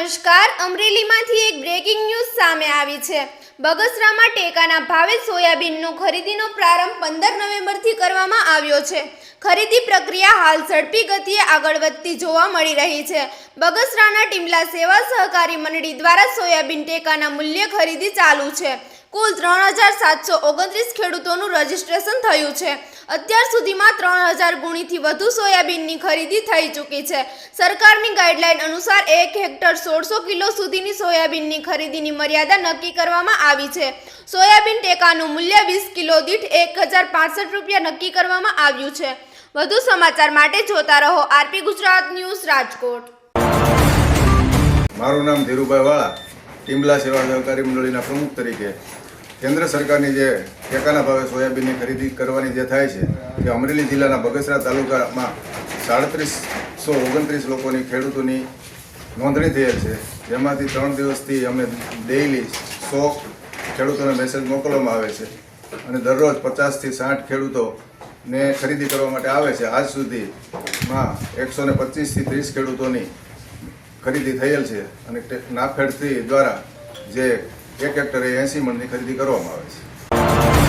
નમસ્કાર, અમરેલીમાંથી એક breaking news સામે આવી છે. બગસરામાં ટેકાના ભાવે સોયાબીનનો ખરીદીનો પ્રારંભ પંદર નવેમ્બરથી કરવામાં આવ્યો છે. ખરીદી પ્રક્રિયા હાલ ઝડપી ગતિએ આગળ વધતી જોવા મળી રહી છે. બગસરાના ટીમલા સેવા સહકારી મંડળી દ્વારા સોયાબીન ટેકાના મૂલ્ય ખરીદી ચાલુ છે. કુલ ત્રણ હજાર સાતસો ઓગણત્રીસ ખેડૂતોનું રજીસ્ટ્રેશન થયું છે. અત્યાર સુધીમાં ત્રણ હજાર ગુણીથી વધુ સોયાબીનની ખરીદી થઈ ચૂકી છે. સરકારની ગાઈડલાઈન અનુસાર એક હેક્ટર સોળસો કિલો સુધીની સોયાબીનની ખરીદીની મર્યાદા નક્કી કરવામાં આવી છે. સોયાબીન ટેકાનું મૂલ્ય વીસ કિલો દીઠ એક હજાર પાસઠ રૂપિયા નક્કી કરવામાં આવ્યું છે. વધુ સમાચાર માટે જોતા રહો આરપી ગુજરાત ન્યૂઝ રાજકોટ. મારું નામ ધીરુભાઈ વાળા. ટીમલા સેવા સહકારી મંડળીના પ્રમુખ તરીકે કેન્દ્ર સરકારની જે ટેકાના ભાવે સોયાબીનની ખરીદી કરવાની જે થાય છે તે અમરેલી જિલ્લાના બગસરા તાલુકામાં સાડત્રીસો ઓગણત્રીસ લોકોની ખેડૂતોની નોંધણી થયેલ છે. જેમાંથી ત્રણ દિવસથી અમે ડેઇલી સો ખેડૂતોને મેસેજ મોકલવામાં આવે છે અને દરરોજ પચાસથી સાઠ ખેડૂતોને ખરીદી કરવા માટે આવે છે. આજ સુધીમાં એકસો ને પચીસથી ત્રીસ ખેડૂતોની ખરીદી થયેલ છે અને નાફેડથી દ્વારા જે એક હેક્ટરે એંસી મણની ખરીદી કરવામાં આવે છે.